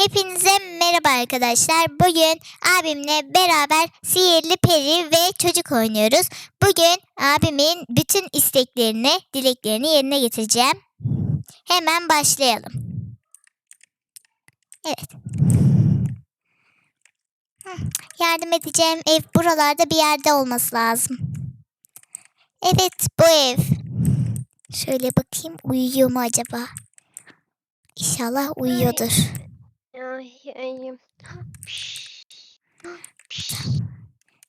Hepinize merhaba arkadaşlar. Bugün abimle beraber sihirli peri ve çocuk oynuyoruz. Bugün abimin bütün isteklerini, dileklerini yerine getireceğim. Hemen başlayalım. Evet. Yardım edeceğim ev buralarda bir yerde olması lazım. Evet bu ev. Şöyle bakayım uyuyor mu acaba? İnşallah uyuyordur. Ay ay.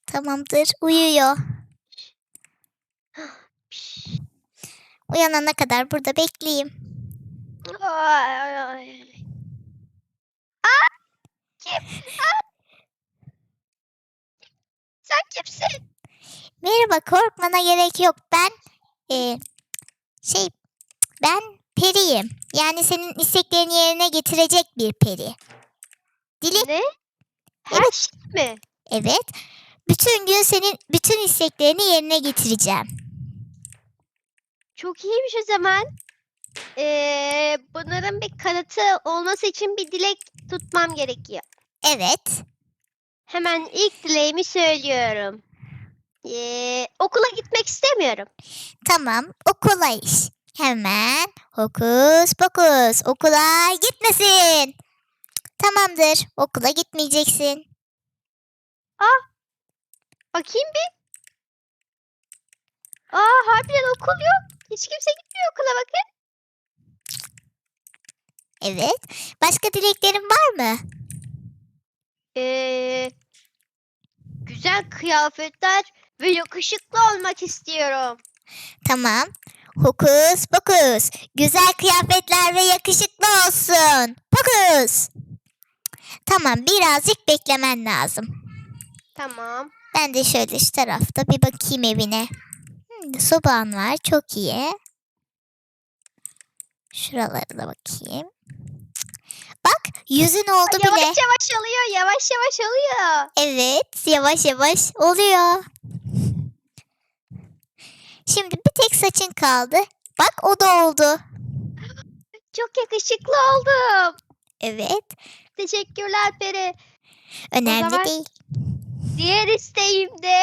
Tamamdır uyuyor. Uyanana kadar burada bekleyeyim. Ay, ay, ay. Aa! Kim? Aa! Sen kimsin? Merhaba korkmana gerek yok. Ben e, şey ben periyim. Yani senin isteklerini yerine getirecek bir peri. Dilek Ne? Her şey mi? evet. Bütün gün senin bütün isteklerini yerine getireceğim. Çok iyiymiş o zaman. Ee, bunların bir kanıtı olması için bir dilek tutmam gerekiyor. Evet. Hemen ilk dileğimi söylüyorum. Ee, okula gitmek istemiyorum. Tamam okula iş. Hemen hokus pokus okula gitmesin. Tamamdır okula gitmeyeceksin. Bakayım bir. Aa harbiden okul yok. Hiç kimse gitmiyor okula bakın. Evet. Başka dileklerin var mı? Ee, güzel kıyafetler ve yakışıklı olmak istiyorum. Tamam. Hokus pokus. Güzel kıyafetler ve yakışıklı olsun. Pokus. Tamam birazcık beklemen lazım. Tamam. Ben de şöyle şu tarafta bir bakayım evine. Hmm, soban var çok iyi. Şuralara da bakayım. Bak yüzün oldu yavaş bile. yavaş oluyor, yavaş yavaş oluyor. Evet yavaş yavaş oluyor. Şimdi bir tek saçın kaldı. Bak o da oldu. Çok yakışıklı oldum. Evet Teşekkürler Peri. önemli zaman- değil. Diğer isteğim de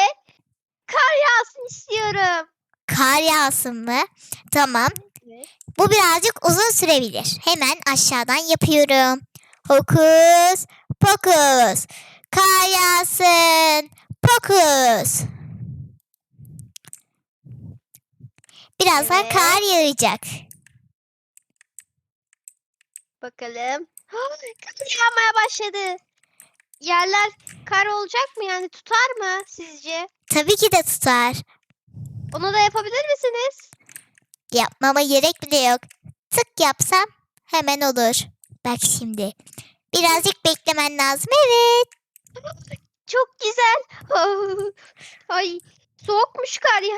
kar yağsın istiyorum. Kar yağsın mı? Tamam. Evet. Bu birazcık uzun sürebilir. Hemen aşağıdan yapıyorum. Hokus pokus. Kar yağsın. Pokus. Birazdan Evet. kar yağacak. Bakalım. Kar yağmaya başladı. Yerler kar olacak mı yani tutar mı sizce? Tabii ki de tutar. Onu da yapabilir misiniz? Yapmama gerek bile yok. Tık yapsam hemen olur. Bak şimdi. Birazcık beklemen lazım. Evet. Çok güzel. Ay soğukmuş kar ya.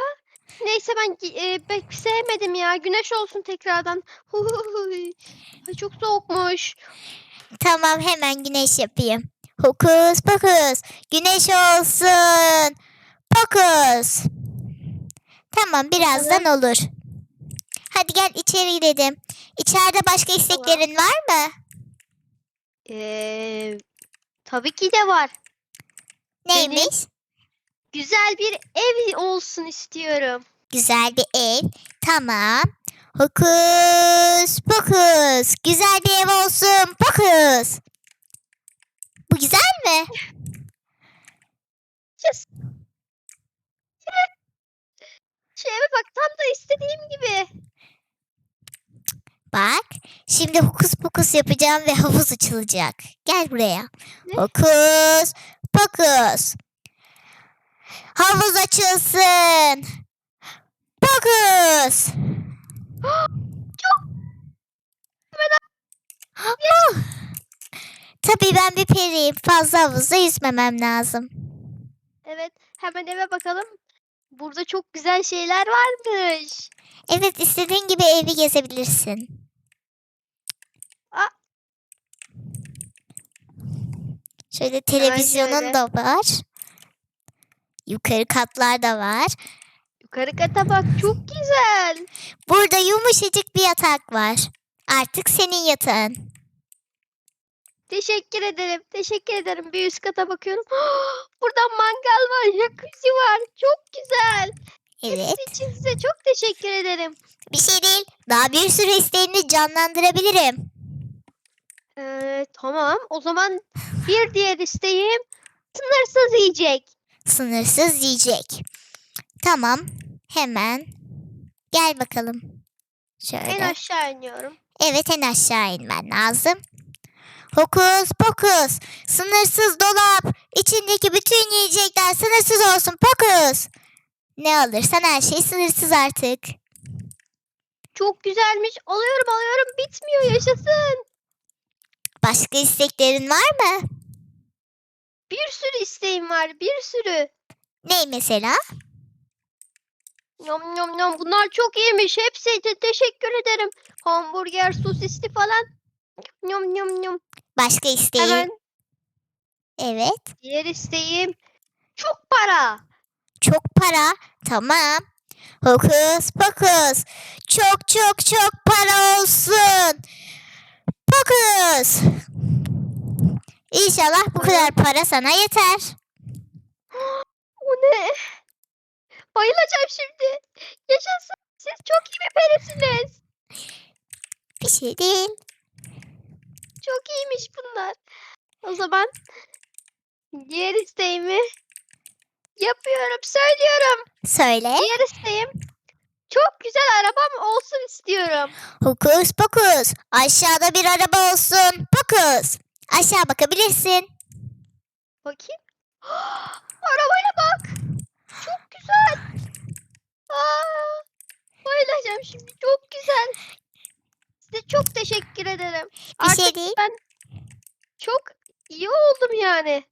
Neyse ben e, pek sevmedim ya. Güneş olsun tekrardan. Ay çok soğukmuş. Tamam hemen güneş yapayım. Hokus pokus. Güneş olsun. Pokus. Tamam birazdan olur. Hadi gel içeri gidelim. İçeride başka isteklerin var mı? Ee, tabii ki de var. Neymiş? Güzel bir ev olsun istiyorum. Güzel bir ev. Tamam. Hokus pokus. Güzel bir ev olsun. Pokus. Bu güzel mi? Yes. Şu eve bak tam da istediğim gibi. Bak. Şimdi hokus pokus yapacağım ve havuz açılacak. Gel buraya. Ne? Hokus pokus. Havuz açılsın. Pokus. Çok Oh. Tabii ben bir periyim. Fazla havuzda yüzmemem lazım. Evet hemen eve bakalım. Burada çok güzel şeyler varmış. Evet istediğin gibi evi gezebilirsin. Aa. Şöyle televizyonun da var. Yukarı katlar da var. Yukarı kata bak çok güzel. Burada yumuşacık bir yatak var. Artık senin yatağın. Teşekkür ederim. Teşekkür ederim. Bir üst kata bakıyorum. Burada mangal var, jacuzzi var. Çok güzel. Evet. Hepsi için size çok teşekkür ederim. Bir şey değil. Daha bir sürü isteğini canlandırabilirim. Ee, tamam. O zaman bir diğer isteğim sınırsız yiyecek. Sınırsız yiyecek. Tamam. Hemen. Gel bakalım. Şöyle. En aşağı iniyorum. Evet en aşağı inmen lazım. Hokus pokus. Sınırsız dolap. İçindeki bütün yiyecekler sınırsız olsun pokus. Ne alırsan her şey sınırsız artık. Çok güzelmiş. Alıyorum alıyorum. Bitmiyor. Yaşasın. Başka isteklerin var mı? Bir sürü isteğim var. Bir sürü. Ne mesela? Yom yom yom. Bunlar çok iyiymiş. Hepsi için teşekkür ederim. Hamburger, sosisli falan. Yom yom yom. Başka isteğin? Hemen Evet. diğer isteğim. Çok para. Çok para. Tamam. Hokus pokus. Çok çok çok para olsun. Pokus. İnşallah bu kadar para sana yeter. O ne? Bayılacağım şimdi. Yaşasın. Siz çok iyi bir perisiniz. Bir şey değil. Çok iyiymiş bunlar. O zaman diğer isteğimi yapıyorum, söylüyorum. Söyle. Diğer isteğim çok güzel arabam olsun istiyorum. Hokus pokus. Aşağıda bir araba olsun. Pokus. Aşağı bakabilirsin. Bakayım. Arabaya bak. Çok güzel. Aa, bayılacağım şimdi. Çok güzel. Size çok teşekkür ederim. Bir şey Artık değil. ben çok iyi oldum yani.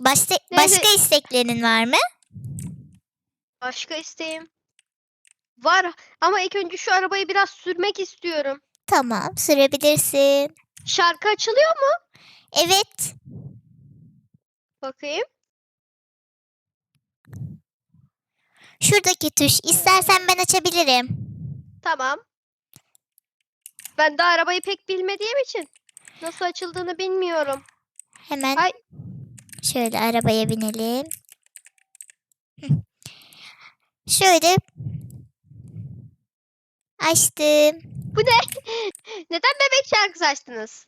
Başka, Neyse. başka isteklerin var mı? Başka isteğim var ama ilk önce şu arabayı biraz sürmek istiyorum. Tamam sürebilirsin. Şarkı açılıyor mu? Evet. Bakayım. Şuradaki tuş. İstersen ben açabilirim. Tamam. Ben de arabayı pek bilmediğim için nasıl açıldığını bilmiyorum. Hemen Ay. şöyle arabaya binelim. Şöyle açtım. Bu ne? Neden bebek şarkısı açtınız?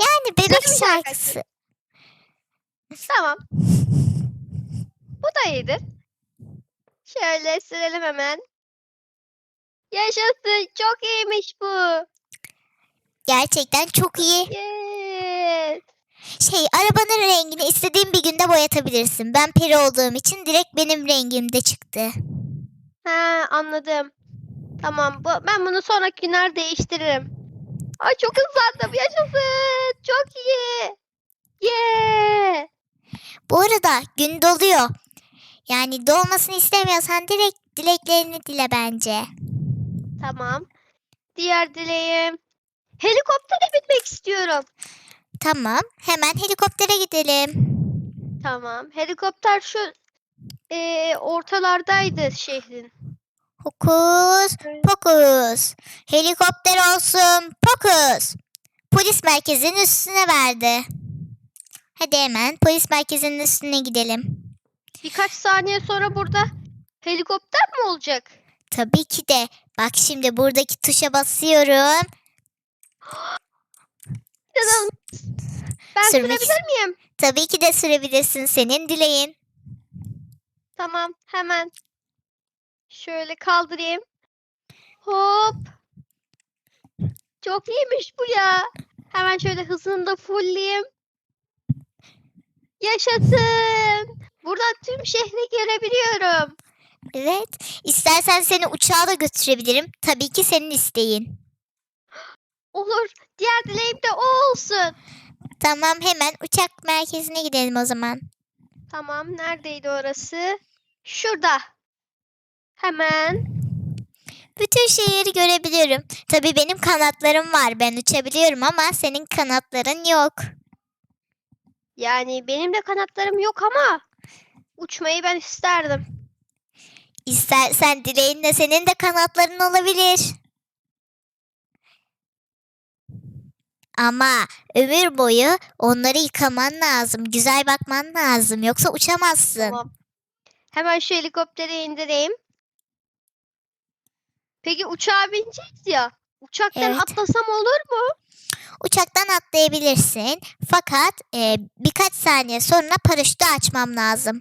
Yani bebek bir şarkı şarkısı. Tamam. Bu da iyidir. Şöyle sürelim hemen. Yaşasın. Çok iyiymiş bu. Gerçekten çok iyi. Yes. Şey arabanın rengini istediğin bir günde boyatabilirsin. Ben peri olduğum için direkt benim rengimde çıktı. Ha anladım. Tamam. Bu, ben bunu sonraki günler değiştiririm. Ay çok hızlandım. Yaşasın. Çok iyi. Yeah. Bu arada gün doluyor. Yani dolmasını istemiyorsan direkt dileklerini dile bence. Tamam. Diğer dileğim. Helikoptere binmek istiyorum. Tamam. Hemen helikoptere gidelim. Tamam. Helikopter şu eee, ortalardaydı şehrin. Hokus pokus. Helikopter olsun pokus. Polis merkezinin üstüne verdi. Hadi hemen polis merkezinin üstüne gidelim. Birkaç saniye sonra burada helikopter mi olacak? Tabii ki de. Bak şimdi buradaki tuşa basıyorum. İnanılmaz. Ben Sürmek sürebilir miyim? Tabii ki de sürebilirsin senin dileğin. Tamam. Hemen şöyle kaldırayım. Hop. Çok iyiymiş bu ya. Hemen şöyle hızını da fullleyeyim. Yaşasın. Buradan tüm şehri görebiliyorum. Evet. İstersen seni uçağa da götürebilirim. Tabii ki senin isteğin. Olur. Diğer dileğim de o olsun. Tamam hemen uçak merkezine gidelim o zaman. Tamam. Neredeydi orası? Şurada. Hemen. Bütün şehri görebiliyorum. Tabii benim kanatlarım var. Ben uçabiliyorum ama senin kanatların yok. Yani benim de kanatlarım yok ama uçmayı ben isterdim. İstersen dileğinle senin de kanatların olabilir. Ama ömür boyu onları yıkaman lazım. Güzel bakman lazım. Yoksa uçamazsın. Tamam. Hemen şu helikopteri indireyim. Peki uçağa bineceğiz ya. Uçaktan Evet. atlasam olur mu? Uçaktan atlayabilirsin. Fakat e, birkaç saniye sonra paraşütü açmam lazım.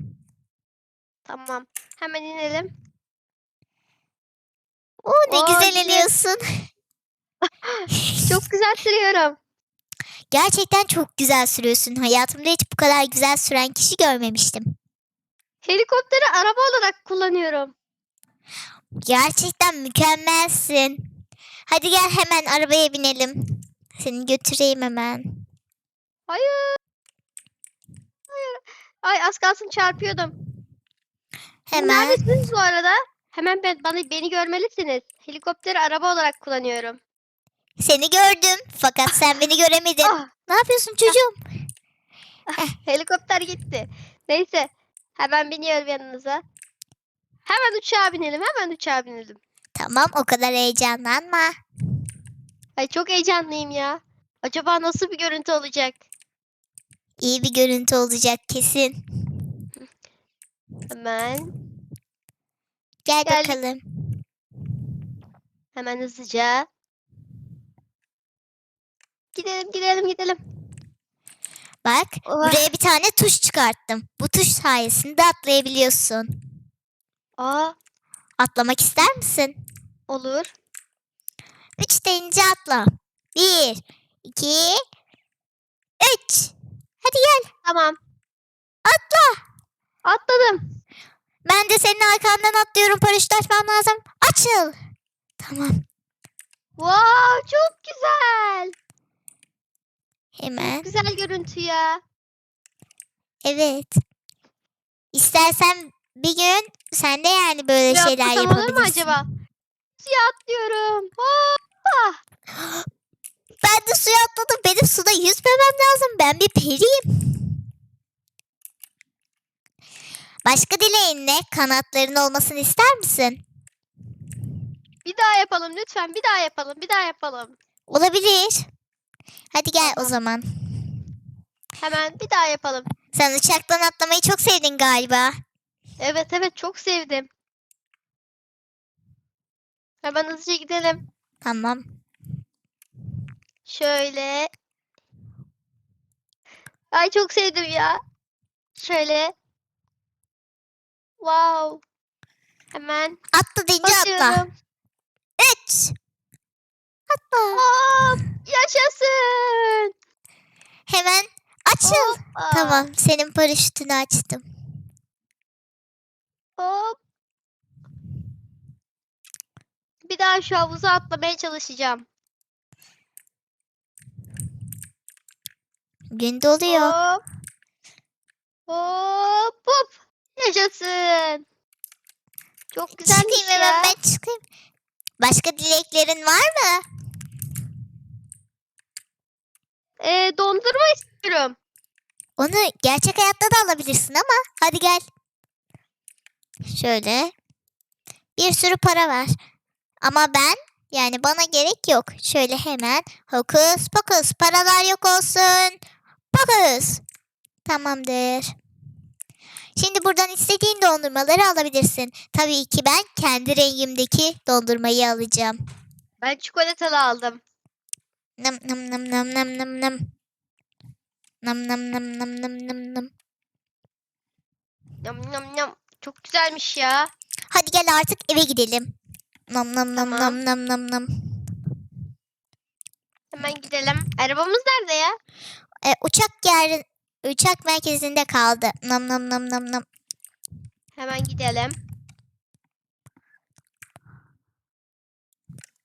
Tamam. Hemen inelim. Oo ne Aa, güzel iniyorsun. Çok güzel sürüyorum. Gerçekten çok güzel sürüyorsun. Hayatımda hiç bu kadar güzel süren kişi görmemiştim. Helikopteri araba olarak kullanıyorum. Gerçekten mükemmelsin. Hadi gel hemen arabaya binelim. Seni götüreyim hemen. Hayır. Hayır. Ay az kalsın çarpıyordum. Hemen. Neredesiniz bu arada? Hemen ben, bana, beni görmelisiniz. Helikopteri araba olarak kullanıyorum. Seni gördüm. Fakat sen beni göremedin. Ah, Ne yapıyorsun çocuğum? helikopter gitti. Neyse. Hemen biniyorum yanınıza. Hemen uçağa binelim. Hemen uçağa binelim. Tamam o kadar heyecanlanma. Ay çok heyecanlıyım ya. Acaba nasıl bir görüntü olacak? İyi bir görüntü olacak kesin. Hemen. Gel Gel. bakalım. Hemen hızlıca. Gidelim gidelim gidelim. Bak Oha. buraya bir tane tuş çıkarttım. Bu tuş sayesinde atlayabiliyorsun. Aa Atlamak ister misin? olur. Üç deyince atla. Bir, iki, üç. Hadi gel. Tamam. Atla. Atladım. Ben de senin arkandan atlıyorum. Paraşüt açmam lazım. Açıl. Tamam. Wow çok güzel. Hemen. Güzel görüntü ya. Evet. İstersen bir gün sen de yani böyle Suya şeyler atlasam olur mu yapabilirsin. acaba? Suya atlıyorum. Hoppa. Ben de suya atladım. Benim suda yüzmemem lazım. Ben bir periyim. Başka dileğin ne? Kanatların olmasını ister misin? Bir daha yapalım lütfen. Bir daha yapalım. Bir daha yapalım. Olabilir. Hadi gel o Tamam. zaman. Hemen bir daha yapalım. Sen uçaktan atlamayı çok sevdin galiba. Evet evet çok sevdim. Hemen hızlıca gidelim. Tamam. Şöyle. Ay çok sevdim ya. Şöyle. Wow. Hemen Atla deyince atla. atıyorum. Üç. Atla. Hop. Yaşasın. Hemen açıl. Hoppa. Tamam. Senin paraşütünü açtım. Hop. Bir daha şu havuza atlamaya çalışacağım. Gün doluyor. Hop. Hop hop. Yaşasın. Çok güzelmiş Çıkayım hemen ya. ben çıkayım. Başka dileklerin var mı? Ee, dondurma istiyorum. Onu gerçek hayatta da alabilirsin ama hadi gel. Şöyle. Bir sürü para var. Ama ben yani bana gerek yok. Şöyle hemen hokus pokus paralar yok olsun. Pokus. Tamamdır. Şimdi buradan istediğin dondurmaları alabilirsin. Tabii ki ben kendi rengimdeki dondurmayı alacağım. Ben çikolatalı aldım. Nam nam nam nam nam nam nam. Nam nam nam nam nam nam nam. Yam yam yam. Çok güzelmiş ya. Hadi gel artık eve gidelim. Nam nam nam Tamam. nam nam nam nam. Hemen gidelim. Arabamız nerede ya? E, uçak yer uçak merkezinde kaldı. Nam nam nam nam nam. Hemen gidelim.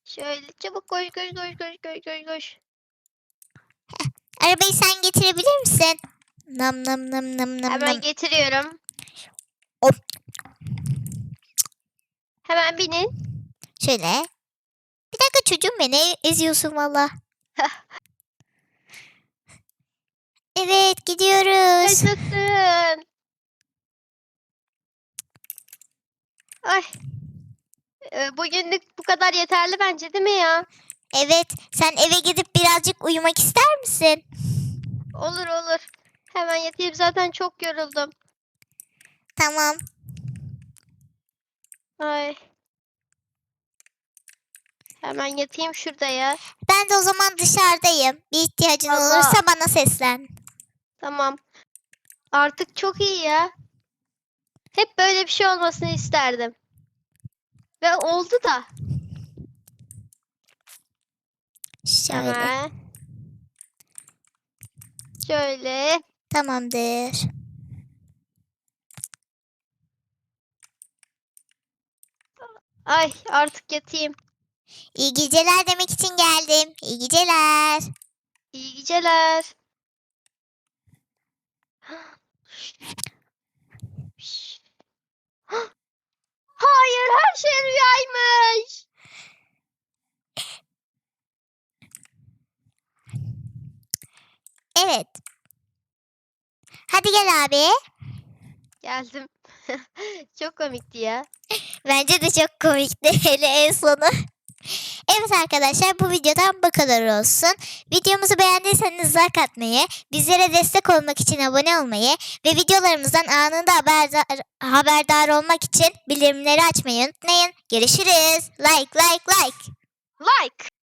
Şöyle çabuk koş koş koş koş koş koş koş. Arabayı sen getirebilir misin? Nam nam nam nam nam Hemen nam. getiriyorum. Hemen binin. Şöyle. Bir dakika çocuğum beni eziyorsun valla. Evet gidiyoruz. Yaşasın. Ay. Ee, bugünlük bu kadar yeterli bence değil mi ya? Evet, sen eve gidip birazcık uyumak ister misin? Olur olur. Hemen yatayım zaten çok yoruldum. Tamam. Ay. Hemen yatayım şurada ya. Ben de o zaman dışarıdayım. Bir ihtiyacın Allah. olursa bana seslen. Tamam. Artık çok iyi ya. Hep böyle bir şey olmasını isterdim. Ve oldu da. Şöyle. Hemen. Şöyle. Tamamdır. Ay artık yatayım. İyi geceler demek için geldim. İyi geceler. İyi geceler. Hayır her şey rüyaymış. Evet. Hadi gel abi. Geldim. Çok komikti ya. Bence de çok komikti hele en sonu. Evet arkadaşlar bu videodan bu kadar olsun. Videomuzu beğendiyseniz like atmayı, bizlere destek olmak için abone olmayı ve videolarımızdan anında haberdar, haberdar olmak için bildirimleri açmayı unutmayın. Görüşürüz. Like like like. Like.